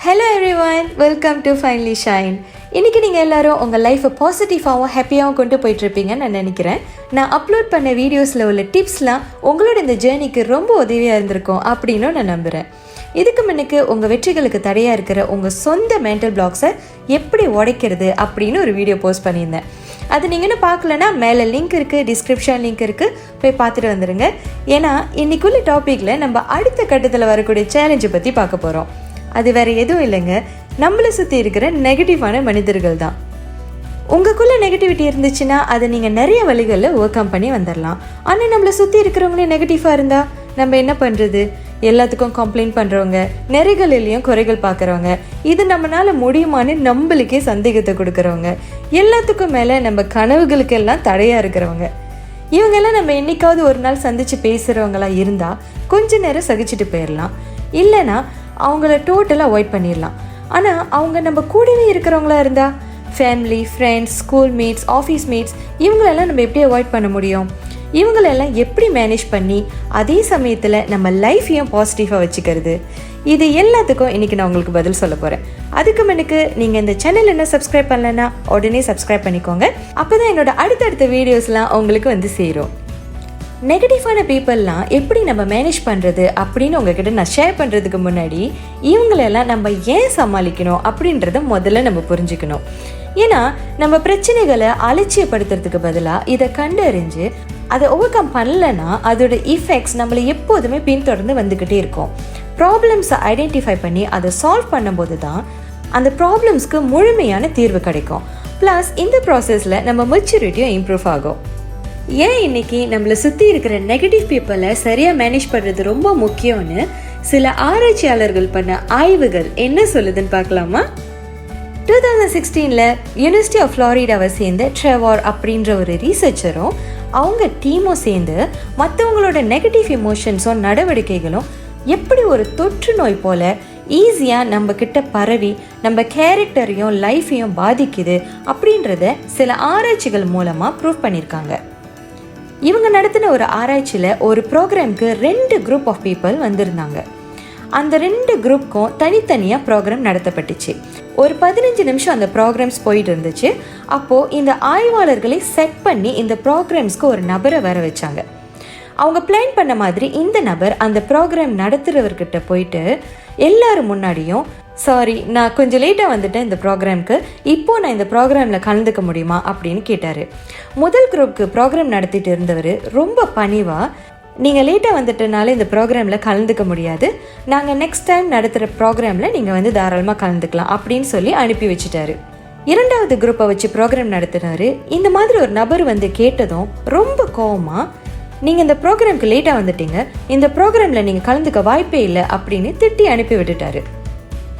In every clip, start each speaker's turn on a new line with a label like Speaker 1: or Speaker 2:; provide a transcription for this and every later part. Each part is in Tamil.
Speaker 1: Hello everyone welcome to finally shine இன்றைக்கி நீங்கள் எல்லாரும் உங்கள் லைஃப்பை பாசிட்டிவாகவும் ஹாப்பியாகவும் கொண்டு போயிட்டுருப்பீங்கன்னு நான் நினைக்கிறேன். நான் அப்லோட் பண்ண வீடியோஸில் உள்ள டிப்ஸ்லாம் உங்களோட இந்த ஜேர்னிக்கு ரொம்ப உதவியாக இருந்திருக்கும் அப்படின்னு நான் நம்புகிறேன் இதுக்கு முன்னுக்கு உங்கள் வெற்றிகளுக்கு தடையாக இருக்கிற உங்கள் சொந்த மென்டல் பிளாக்ஸை எப்படி உடைக்கிறது அப்படின்னு ஒரு வீடியோ போஸ்ட் பண்ணியிருந்தேன். அது நீங்கள் இன்னும் பார்க்கலனா மேலே லிங்க் இருக்குது டிஸ்கிரிப்ஷன் லிங்க் இருக்குது போய் பார்த்துட்டு வந்துடுங்க ஏன்னா இன்றைக்குள்ள டாப்பிக்கில் நம்ம அடுத்த கட்டத்தில் வரக்கூடிய சேலஞ்சை பற்றி பார்க்க போகிறோம் அது வேறு எதுவும் இல்லைங்க. நம்மளை சுற்றி இருக்கிற நெகட்டிவான மனிதர்கள் தான். உங்களுக்குள்ளே நெகட்டிவிட்டி இருந்துச்சுன்னா அதை நீங்கள் நிறைய வழிகளில் ஒர்க் அவுட் பண்ணி வந்துடலாம் ஆனால் நம்மளை சுற்றி இருக்கிறவங்களே நெகட்டிவாக இருந்தால் நம்ம என்ன பண்ணுறது எல்லாத்துக்கும் கம்ப்ளைண்ட் பண்ணுறவங்க நிறைகளிலையும் குறைகள் பார்க்குறவங்க இது நம்மளால் முடியுமான்னு நம்மளுக்கே சந்தேகத்தை கொடுக்குறவங்க எல்லாத்துக்கும் மேலே நம்ம கனவுகளுக்கெல்லாம் தடையாக இருக்கிறவங்க. இவங்கெல்லாம் நம்ம என்றைக்காவது ஒரு நாள் சந்தித்து பேசுகிறவங்களாக இருந்தால் கொஞ்ச நேரம் சகிச்சுட்டு போயிடலாம் இல்லைன்னா அவங்கள டோட்டலாக அவாய்ட் பண்ணிடலாம். ஆனால் அவங்க நம்ம கூடவே இருக்கிறவங்களா இருந்தால் family friends schoolmates office mates இவங்களெல்லாம் நம்ம எப்படி அவாய்ட் பண்ண முடியும்? இவங்களெல்லாம் எப்படி மேனேஜ் பண்ணி அதே சமயத்தில் நம்ம லைஃப்பையும் பாசிட்டிவாக வச்சுக்கிறது? இது எல்லாத்துக்கும் இன்றைக்கி நான் உங்களுக்கு பதில் சொல்ல போகிறேன் அதுக்கு முன்னுக்கு நீங்கள் இந்த சேனல் என்ன சப்ஸ்கிரைப் பண்ணலன்னா உடனே சப்ஸ்கிரைப் பண்ணிக்கோங்க. அப்போ தான் என்னோட அடுத்தடுத்த வீடியோஸ்லாம் உங்களுக்கு வந்து சேரும். நெகட்டிவான பீப்புளெலாம் எப்படி நம்ம மேனேஜ் பண்ணுறது அப்படின்னு உங்ககிட்ட நான் ஷேர் பண்ணுறதுக்கு முன்னாடி இவங்களெல்லாம் நம்ம ஏன் சமாளிக்கணும் அப்படின்றத முதல்ல நம்ம புரிஞ்சுக்கணும். ஏன்னா நம்ம பிரச்சனைகளை அலட்சியப்படுத்துறதுக்கு பதிலாக இதை கண்டறிஞ்சு அதை ஓவர் கம் பண்ணலன்னா அதோட இஃபெக்ட்ஸ் நம்மளை எப்போதுமே பின்தொடர்ந்து வந்துக்கிட்டே இருக்கும். ப்ராப்ளம்ஸை ஐடென்டிஃபை பண்ணி அதை சால்வ் பண்ணும்போது தான் அந்த ப்ராப்ளம்ஸ்க்கு முழுமையான தீர்வு கிடைக்கும். ப்ளஸ் இந்த ப்ராசஸில் நம்ம மெச்சூரிட்டியும் இம்ப்ரூவ் ஆகும். ஏன் இன்னைக்கு நம்மளை சுற்றி இருக்கிற நெகட்டிவ் பீப்புளை சரியாக மேனேஜ் பண்ணுறது ரொம்ப முக்கியம்னு சில ஆராய்ச்சியாளர்கள் பண்ண ஆய்வுகள் என்ன சொல்லுதுன்னு பார்க்கலாமா? டூ தௌசண்ட் சிக்ஸ்டீனில் யூனிவர்சிட்டி ஆஃப் ஃப்ளாரிடாவை சேர்ந்த ட்ரெவார் அப்படின்ற ஒரு ரீசர்ச்சரும் அவங்க டீமும் சேர்ந்து மற்றவங்களோட நெகட்டிவ் இமோஷன்ஸும் நடவடிக்கைகளும் எப்படி ஒரு தொற்று நோய் போல ஈஸியாக நம்ம கிட்ட பரவி நம்ம கேரக்டரையும் லைஃப்பையும் பாதிக்குது அப்படின்றத சில ஆராய்ச்சிகள் மூலமாக ப்ரூவ் பண்ணியிருக்காங்க. இவங்க நடத்தின ஒரு ஆராய்ச்சியில் ஒரு ப்ரோக்ராம்க்கு ரெண்டு குரூப் ஆஃப் பீப்புள் வந்திருந்தாங்க. அந்த ரெண்டு குரூப்க்கும் தனித்தனியாக ப்ரோக்ராம் நடத்தப்பட்டுச்சு. ஒரு பதினஞ்சு நிமிஷம் அந்த ப்ரோக்ராம்ஸ் போயிட்டு இருந்துச்சு. அப்போது இந்த ஆய்வாளர்களை செட் பண்ணி இந்த ப்ரோக்ராம்ஸ்க்கு ஒரு நபரை வர வச்சாங்க. அவங்க பிளான் பண்ண மாதிரி இந்த நபர் அந்த ப்ரோக்ராம் நடத்துகிறவர்கிட்ட போயிட்டு எல்லாரும் முன்னாடியும் சாரி நான் கொஞ்சம் லேட்டாக வந்துட்டேன் இந்த ப்ரோக்ராம்க்கு இப்போ நான் இந்த ப்ரோக்ராமில் கலந்துக்க முடியுமா அப்படின்னு கேட்டார். முதல் குரூப்க்கு ப்ரோக்ராம் நடத்திட்டு இருந்தவர் ரொம்ப பணிவாக நீங்கள் லேட்டாக வந்துட்டனால இந்த ப்ரோக்ராமில் கலந்துக்க முடியாது. நாங்கள் நெக்ஸ்ட் டைம் நடத்துகிற ப்ரோக்ராமில் நீங்கள் வந்து தாராளமாக கலந்துக்கலாம் அப்படின்னு சொல்லி அனுப்பி வச்சுட்டாரு. இரண்டாவது குரூப்பை வச்சு ப்ரோக்ராம் நடத்தினாரு இந்த மாதிரி ஒரு நபர் வந்து கேட்டதும் ரொம்ப கோவமாக நீங்கள் இந்த ப்ரோக்ராம்க்கு லேட்டாக வந்துட்டீங்க. இந்த ப்ரோக்ராமில் நீங்கள் கலந்துக்க வாய்ப்பே இல்லை அப்படின்னு திட்டி அனுப்பி விட்டுட்டாரு.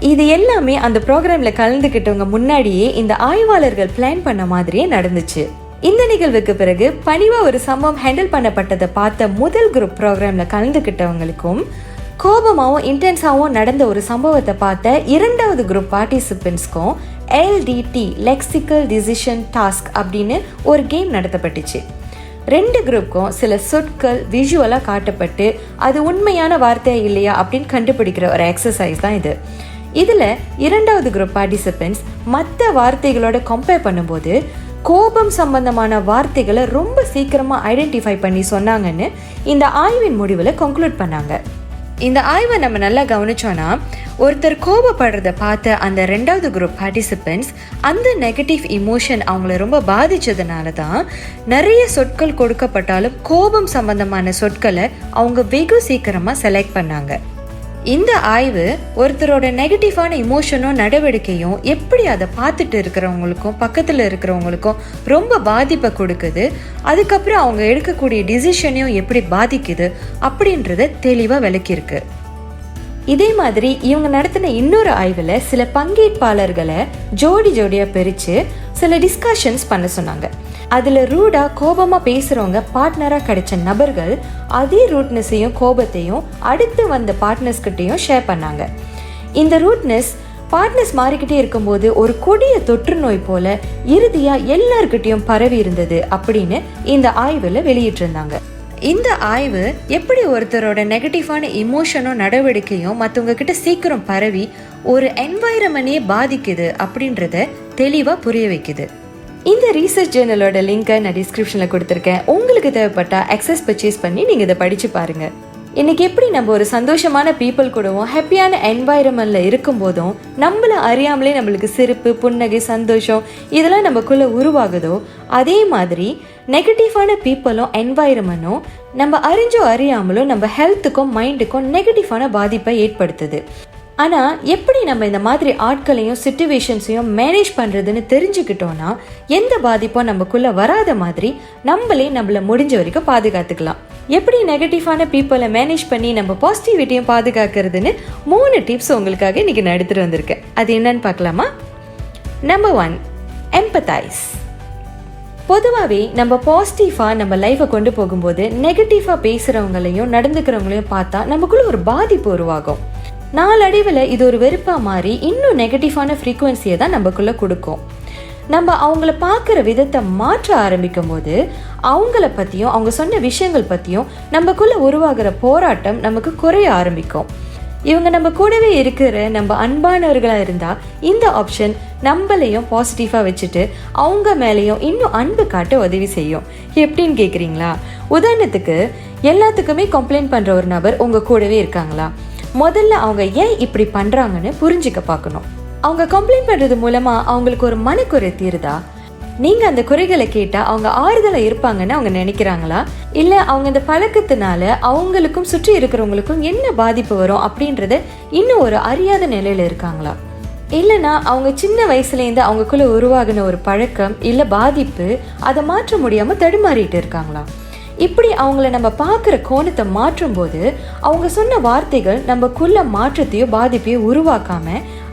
Speaker 1: இது எல்லாமே அந்த ப்ரோக்ராமில் கலந்துக்கிட்டவங்க முன்னாடியே இந்த ஆய்வாளர்கள் பிளான் பண்ண மாதிரியே நடந்துச்சு. இந்த நிகழ்வுக்கு பிறகு பணிவாக ஒரு சம்பவம் ஹேண்டில் பண்ணப்பட்டதை பார்த்த முதல் குரூப் ப்ரோக்ராமில் கலந்துக்கிட்டவங்களுக்கும் கோபமாகவும் இன்டென்ஸாகவும் நடந்த ஒரு சம்பவத்தை பார்த்த இரண்டாவது குரூப் பார்ட்டிசிபென்ட்ஸ்க்கும் எல்டிடி லெக்சிக்கல் டிசிஷன் டாஸ்க் அப்படின்னு ஒரு கேம் நடத்தப்பட்டுச்சு. ரெண்டு குரூப்புக்கும் சில சொற்கள் விஷுவலாக காட்டப்பட்டு அது உண்மையான வார்த்தை இல்லையா அப்படின்னு கண்டுபிடிக்கிற ஒரு எக்ஸசைஸ் தான் இது. இதில் இரண்டாவது குரூப் பார்ட்டிசிபென்ட்ஸ் மற்ற வார்த்தைகளோட கம்பேர் பண்ணும்போது கோபம் சம்பந்தமான வார்த்தைகளை ரொம்ப சீக்கிரமாக ஐடென்டிஃபை பண்ணி சொன்னாங்கன்னு இந்த ஆய்வின் முடிவில் கன்க்ளூட் பண்ணாங்க. இந்த ஆய்வை நம்ம நல்லா கவனிச்சோன்னா ஒருத்தர் கோபப்படுறத பார்த்த அந்த ரெண்டாவது குரூப் பார்ட்டிசிபெண்ட்ஸ் அந்த நெகட்டிவ் இமோஷன் அவங்கள ரொம்ப பாதிச்சதுனால தான் நிறைய சொற்கள் கொடுக்கப்பட்டாலும் கோபம் சம்பந்தமான சொற்களை அவங்க வெகு சீக்கிரமாக செலக்ட் பண்ணாங்க. இந்த ஆய்வு ஒருத்தரோட நெகட்டிவான இமோஷனும் நடவடிக்கையும் எப்படி அதை பார்த்துட்டு இருக்கிறவங்களுக்கும் பக்கத்தில் இருக்கிறவங்களுக்கும் ரொம்ப பாதிப்பை கொடுக்குது அதுக்கப்புறம் அவங்க எடுக்கக்கூடிய டிசிஷனையும் எப்படி பாதிக்குது அப்படின்றத தெளிவாக விளக்கியிருக்கு. இதே மாதிரி இவங்க நடத்தின இன்னொரு ஆய்வில் சில பங்கேற்பாளர்களை ஜோடி ஜோடியாக பிரித்து சில டிஸ்கஷன்ஸ் பண்ண சொன்னாங்க. அதில் ரூடாக கோபமாக பேசுகிறவங்க பார்ட்னராக கிடைச்ச நபர்கள் அதே ரூட்னஸையும் கோபத்தையும் அடுத்து வந்த பார்ட்னர்ஸ்கிட்டையும் ஷேர் பண்ணாங்க. இந்த ரூட்னஸ் பார்ட்னர்ஸ் மாறிக்கிட்டே இருக்கும்போது ஒரு கொடிய தொற்று நோய் போல இறுதியாக எல்லார்கிட்டையும் பரவி இருந்தது அப்படின்னு இந்த ஆய்வில் வெளியிட்டிருந்தாங்க. இந்த ஆய்வு எப்படி ஒருத்தரோட நெகட்டிவான இமோஷனும் நடவடிக்கையும் மற்றவங்க கிட்ட சீக்கிரம் பரவி ஒரு என்வாயரமெண்ட்டே பாதிக்குது அப்படின்றத தெளிவாக புரிய வைக்குது. இந்த ரீசர்ச் ஜேர்னலோட லிங்கை நான் டிஸ்கிரிப்ஷனில் கொடுத்துருக்கேன். உங்களுக்கு தேவைப்பட்டா அக்சஸ் பர்ச்சேஸ் பண்ணி நீங்கள் இதை படித்து பாருங்கள் இன்னைக்கு எப்படி நம்ம ஒரு சந்தோஷமான பீப்புள் கூடவும் ஹாப்பியான என்வாயரமெண்ட்ல இருக்கும்போதும் நம்மள அறியாமலே நம்மளுக்கு சிரிப்பு புன்னகை சந்தோஷம் இதெல்லாம் நமக்குள்ளே உருவாகுதோ அதே மாதிரி நெகட்டிவான பீப்புளும் என்வாயரமெண்ட்டும் நம்ம அறிஞ்சோ அறியாமலும் நம்ம ஹெல்த்துக்கும் மைண்டுக்கும் நெகட்டிவான பாதிப்பை ஏற்படுத்துது. ஆனால் எப்படி நம்ம இந்த மாதிரி ஆட்களையும் சுச்சுவேஷன்ஸையும் மேனேஜ் பண்ணுறதுன்னு தெரிஞ்சுக்கிட்டோன்னா எந்த பாதிப்பும் நமக்குள்ளே வராத மாதிரி நம்மளே நம்மளை முடிஞ்ச வரைக்கும் பாதுகாத்துக்கலாம். எப்படி நெகட்டிவான பீப்புளை மேனேஜ் பண்ணி நம்ம பாசிட்டிவிட்டியும் பாதுகாக்கிறதுன்னு மூணு டிப்ஸ் உங்களுக்காக இன்றைக்கி நான் எடுத்துகிட்டு வந்திருக்கேன். அது என்னன்னு பார்க்கலாமா? நம்பர் ஒன் எம்பத்தைஸ் பொதுவாகவே நம்ம பாசிட்டிவாக நம்ம லைஃப்பை கொண்டு போகும்போது நெகட்டிவாக பேசுகிறவங்களையும் நடந்துக்கிறவங்களையும் பார்த்தா நமக்குள்ள ஒரு பாதிப்பு உருவாகும். நாளடைவில் இது ஒரு வெறுப்பாக மாறி இன்னும் நெகட்டிவான ஃப்ரீக்குவென்சியை தான் நமக்குள்ளே கொடுக்கும். நம்ம அவங்கள பார்க்குற விதத்தை மாற்ற ஆரம்பிக்கும் போது அவங்கள பற்றியும் அவங்க சொன்ன விஷயங்கள் பற்றியும் நமக்குள்ளே உருவாகிற போராட்டம் நமக்கு குறைய ஆரம்பிக்கும். இவங்க நம்ம கூடவே இருக்கிற நம்ம அன்பானவர்களாக இருந்தால் இந்த ஆப்ஷன் நம்மளையும் பாசிட்டிவாக வச்சுட்டு அவங்க மேலேயும் இன்னும் அன்பு காட்ட உதவி செய்யும். எப்படின்னு கேட்குறீங்களா உதாரணத்துக்கு எல்லாத்துக்குமே கம்ப்ளைண்ட் பண்ணுற ஒரு நபர் உங்கள் கூடவே இருக்காங்களா? முதல்ல அவங்க ஏன் இப்படி பண்ணுறாங்கன்னு புரிஞ்சுக்க பார்க்கணும். அவங்க கம்ப்ளைண்ட் பண்ணுறது மூலமாக அவங்களுக்கு ஒரு மனக்குறை தீருதா? நீங்கள் அந்த குறைகளை கேட்டால் அவங்க ஆறுதலாக இருப்பாங்கன்னு அவங்க நினைக்கிறாங்களா? இல்லை அவங்க இந்த பழக்கத்தினால அவங்களுக்கும் சுற்றி இருக்கிறவங்களுக்கும் என்ன பாதிப்பு வரும் அப்படின்றத இன்னும் ஒரு அறியாத நிலையில் இருக்காங்களா? இல்லைனா அவங்க சின்ன வயசுலேருந்து அவங்களுக்குள்ளே உருவாகின ஒரு பழக்கம் இல்லை பாதிப்பு அதை மாற்ற முடியாமல் தடுமாறிட்டு இருக்காங்களா? இப்படி அவங்கள நம்ம பார்க்குற கோணத்தை மாற்றும் போது அவங்க சொன்ன வார்த்தைகள் நம்மக்குள்ள மாற்றத்தையோ பாதிப்பையோ உருவாக்காம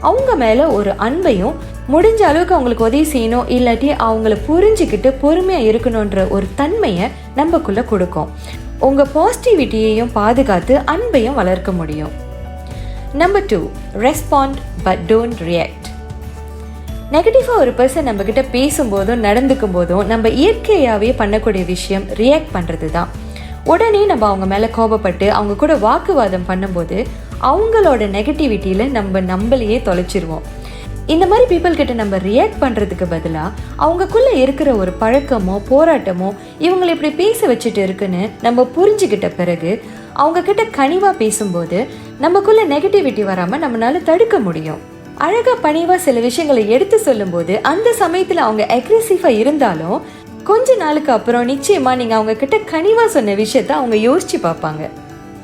Speaker 1: அவங்க மேலே ஒரு அன்பையும் முடிஞ்ச அளவுக்கு அவங்களுக்கு உதவி செய்யணும் இல்லாட்டி அவங்கள புரிஞ்சுக்கிட்டு பொறுமையாக இருக்கணுன்ற ஒரு தன்மையை நம்மக்குள்ள கொடுக்கும். உங்கள் பாசிட்டிவிட்டியையும் பாதுகாத்து அன்பையும் வளர்க்க முடியும். Number two respond but don't react நெகட்டிவாக ஒரு பர்சன் நம்மக்கிட்ட பேசும்போதும் நடந்துக்கும் போதும் நம்ம இயற்கையாகவே பண்ணக்கூடிய விஷயம் ரியாக்ட் பண்ணுறது தான் உடனே நம்ம அவங்க மேலே கோபப்பட்டு அவங்க கூட வாக்குவாதம் பண்ணும்போது அவங்களோட நெகட்டிவிட்டியில் நம்ம நம்மளையே தொலைச்சிருவோம். இந்த மாதிரி பீப்புள் கிட்ட நம்ம ரியாக்ட் பண்ணுறதுக்கு பதிலாக அவங்கக்குள்ளே இருக்கிற ஒரு பழக்கமோ போராட்டமோ இவங்களை இப்படி பேச வச்சுட்டு இருக்குன்னு நம்ம புரிஞ்சுக்கிட்ட பிறகு அவங்கக்கிட்ட கனிவாக பேசும்போது நம்மக்குள்ளே நெகட்டிவிட்டி வராமல் நம்மளால தடுக்க முடியும். அழகாக பணிவாக சில விஷயங்களை எடுத்து சொல்லும்போது அந்த சமயத்தில் அவங்க அக்ரெசிவாக இருந்தாலும் கொஞ்ச நாளுக்கு அப்புறம் நிச்சயமாக நீங்கள் அவங்க கிட்ட சொன்ன விஷயத்த அவங்க யோசிச்சு பார்ப்பாங்க.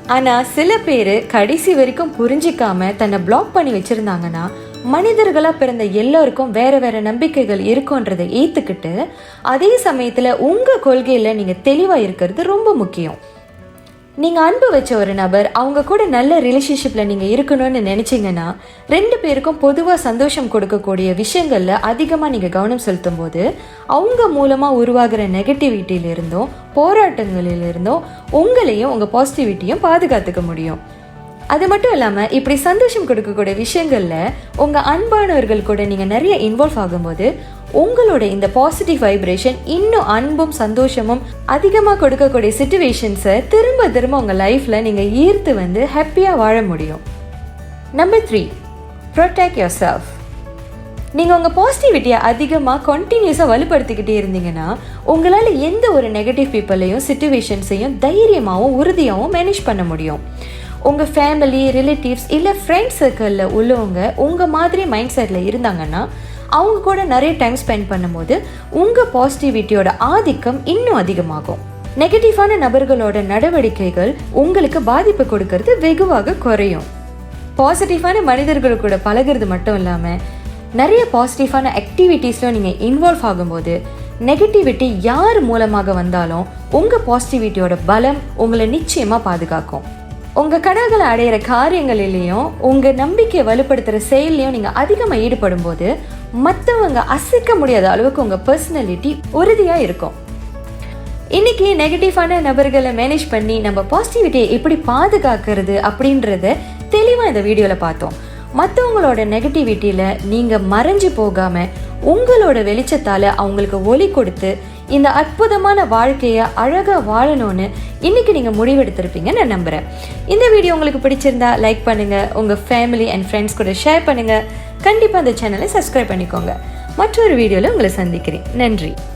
Speaker 1: ஆனால் சில பேர் கடைசி வரைக்கும் புரிஞ்சிக்காம தன்னை பிளாக் பண்ணி வச்சுருந்தாங்கன்னா மனிதர்களாக பிறந்த எல்லோருக்கும் வேறு வேறு நம்பிக்கைகள் இருக்குன்றதை ஏற்றுக்கிட்டு அதே சமயத்தில் உங்கள் கொள்கையில் நீங்கள் தெளிவாக இருக்கிறது ரொம்ப முக்கியம். நீங்கள் அன்பு வச்ச ஒரு நபர் அவங்க கூட நல்ல ரிலேஷன்ஷிப்பில் நீங்கள் இருக்கணும்னு நினச்சிங்கன்னா ரெண்டு பேருக்கும் பொதுவாக சந்தோஷம் கொடுக்கக்கூடிய விஷயங்களில் அதிகமாக நீங்கள் கவனம் செலுத்தும் போது அவங்க மூலமாக உருவாகிற நெகட்டிவிட்டியிலிருந்தும் போராட்டங்களிலிருந்தும் உங்களையும் உங்கள் பாசிட்டிவிட்டியும் பாதுகாத்துக்க முடியும். அது மட்டும் இல்லாமல் இப்படி சந்தோஷம் கொடுக்கக்கூடிய விஷயங்களில் உங்கள் அன்பானவர்கள் கூட நீங்கள் நிறைய இன்வால்வ் ஆகும்போது உங்களோட இந்த பாசிட்டிவ் வைப்ரேஷன் இன்னும் அன்பும் சந்தோஷமும் அதிகமாக கொடுக்கக்கூடிய சுச்சுவேஷன்ஸை திரும்ப திரும்ப உங்கள் லைஃப்பில் நீங்கள் ஈர்த்து வந்து ஹாப்பியாக வாழ முடியும். Number three protect your self நீங்கள் உங்கள் பாசிட்டிவிட்டியை அதிகமாக கண்டினியூஸாக வலுப்படுத்திக்கிட்டே இருந்தீங்கன்னா உங்களால் எந்த ஒரு நெகட்டிவ் பீப்புளையும் சுச்சுவேஷன்ஸையும் தைரியமாகவும் உறுதியாகவும் மேனேஜ் பண்ண முடியும். உங்கள் ஃபேமிலி ரிலேட்டிவ்ஸ் இல்லை ஃப்ரெண்ட்ஸ் சர்க்கிளில் உள்ளவங்க உங்கள் மாதிரி மைண்ட் செட்டில் இருந்தாங்கன்னா அவங்க கூட நிறைய டைம் ஸ்பெண்ட் பண்ணும்போது உங்கள் பாசிட்டிவிட்டியோட ஆதிக்கம் இன்னும் அதிகமாகும். நெகட்டிவான நபர்களோட நடவடிக்கைகள் உங்களுக்கு பாதிப்பு கொடுக்கறது வெகுவாக குறையும். பாசிட்டிவான மனிதர்கள் கூட பழகிறது மட்டும் இல்லாமல் நிறைய பாசிட்டிவான ஆக்டிவிட்டீஸில் நீங்கள் இன்வால்வ் ஆகும்போது நெகட்டிவிட்டி யார் மூலமாக வந்தாலும் உங்கள் பாசிட்டிவிட்டியோட பலம் உங்களை நிச்சயமாக பாதுகாக்கும். உங்கள் கனவுகளை அடையிற காரியங்களிலையும் உங்கள் நம்பிக்கையை வலுப்படுத்துகிற செயல்லையும் நீங்கள் அதிகமாக ஈடுபடும் போது மற்றவங்க அசைக்க முடியாத அளவுக்கு உங்கள் பர்சனாலிட்டி உறுதியாக இருக்கும். இன்னைக்கு நெகட்டிவான நபர்களை மேனேஜ் பண்ணி நம்ம பாசிட்டிவிட்டியை எப்படி பாதுகாக்கிறது அப்படின்றத தெளிவாக இந்த வீடியோவில் பார்த்தோம். மற்றவங்களோட நெகட்டிவிட்டியில் நீங்கள் மறைஞ்சு போகாமல் உங்களோட வெளிச்சத்தால் அவங்களுக்கு ஒலி கொடுத்து இந்த அற்புதமான வாழ்க்கையை அழகாக வாழணும்னு இன்றைக்கி நீங்கள் முடிவெடுத்திருப்பீங்கன்னு நான் நம்புகிறேன் இந்த வீடியோ உங்களுக்கு பிடிச்சிருந்தா லைக் பண்ணுங்கள் உங்கள் ஃபேமிலி அண்ட் ஃப்ரெண்ட்ஸ் கூட ஷேர் பண்ணுங்கள் கண்டிப்பாக அந்த சேனலை சப்ஸ்கிரைப் பண்ணிக்கோங்க. மற்றொரு வீடியோவில் உங்களை சந்திக்கிறேன். நன்றி.